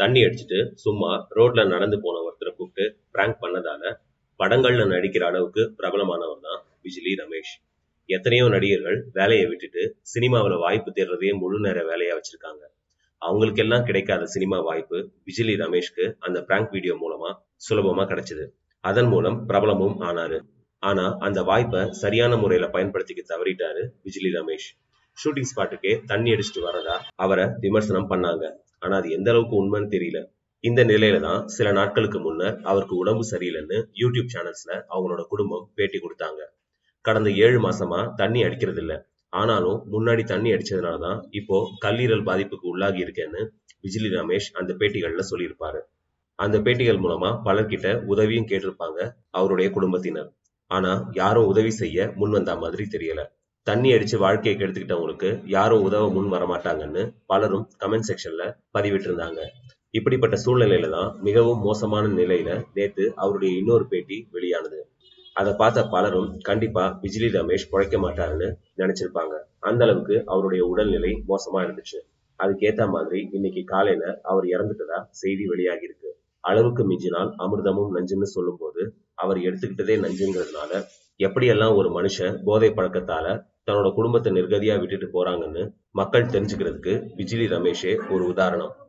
தண்ணி அடிச்சிட்டு சும்மா ரோட்ல நடந்து போன ஒருத்தரை கூப்பிட்டு பிராங்க் பண்ணதால படங்கள்ல நடிக்கிற அளவுக்கு பிரபலமானவர் தான் விஜிலி ரமேஷ். எத்தனையோ நடிகர்கள் வேலையை விட்டுட்டு சினிமாவில் வாய்ப்பு தேடுறதையே முழு நேர வேலையா வச்சிருக்காங்க. அவங்களுக்கெல்லாம் கிடைக்காத சினிமா வாய்ப்பு விஜிலி ரமேஷ்க்கு அந்த பிராங்க் வீடியோ மூலமா சுலபமா கிடைச்சது. அதன் மூலம் பிரபலமும் ஆனாரு. ஆனா அந்த வாய்ப்பை சரியான முறையில பயன்படுத்திக்க தவறிட்டாரு விஜிலி ரமேஷ். ஷூட்டிங் ஸ்பாட்டுக்கே தண்ணி அடிச்சிட்டு வரதா அவரை விமர்சனம் பண்ணாங்க. ஆனா அது எந்த அளவுக்கு உண்மைன்னு தெரியல. இந்த நிலையில தான் சில நாட்களுக்கு முன்னர் அவருக்கு உடம்பு சரியில்லைன்னு யூடியூப் சேனல்ஸ்ல அவங்களோட குடும்பம் பேட்டி கொடுத்தாங்க. கடந்த ஏழு மாசமா தண்ணி அடிக்கிறது இல்ல. ஆனாலும் முன்னாடி தண்ணி அடிச்சதுனால தான் இப்போ கல்லீரல் பாதிப்புக்கு உள்ளாகி இருக்கேன்னு விஜிலி ரமேஷ் அந்த பேட்டிகள்ல சொல்லியிருப்பாரு. அந்த பேட்டிகள் மூலமா பலர்கிட்ட உதவியும் கேட்டிருப்பாங்க அவருடைய குடும்பத்தினர். ஆனா யாரும் உதவி செய்ய முன் வந்த மாதிரி தெரியல. தண்ணி அடிச்சு வாழ்க்கையை கெடுத்துக்கிட்டவங்களுக்கு யாரும் உதவ முன் வரமாட்டாங்கன்னு பலரும் கமெண்ட் செக்ஷன்ல பதிவிட்டிருந்தாங்க. இப்படிப்பட்ட சூழ்நிலையில தான் மிகவும் மோசமான நிலையில நேத்து அவருடைய இன்னொரு பேட்டி வெளியானது. அதை பார்த்த பலரும் கண்டிப்பா விஜிலி ரமேஷ் பிழைக்க மாட்டாருன்னு நினைச்சிருப்பாங்க. அந்த அளவுக்கு அவருடைய உடல்நிலை மோசமா இருந்துச்சு. அதுக்கேத்த மாதிரி இன்னைக்கு காலையில அவர் இறந்துட்டதா செய்தி வெளியாகி இருக்கு அளவுக்கு மிஞ்சினால் அமிர்தமும் நஞ்சுன்னு சொல்லும்போது அவர் எடுத்துக்கிட்டதே நஞ்சுங்கிறதுனால எப்படியெல்லாம் ஒரு மனுஷன் போதை பழக்கத்தால தன்னோட குடும்பத்தை நிர்கதியா விட்டுட்டு போறாங்கன்னு மக்கள் தெரிஞ்சுக்கிறதுக்கு விஜிலி ரமேஷே ஒரு உதாரணம்.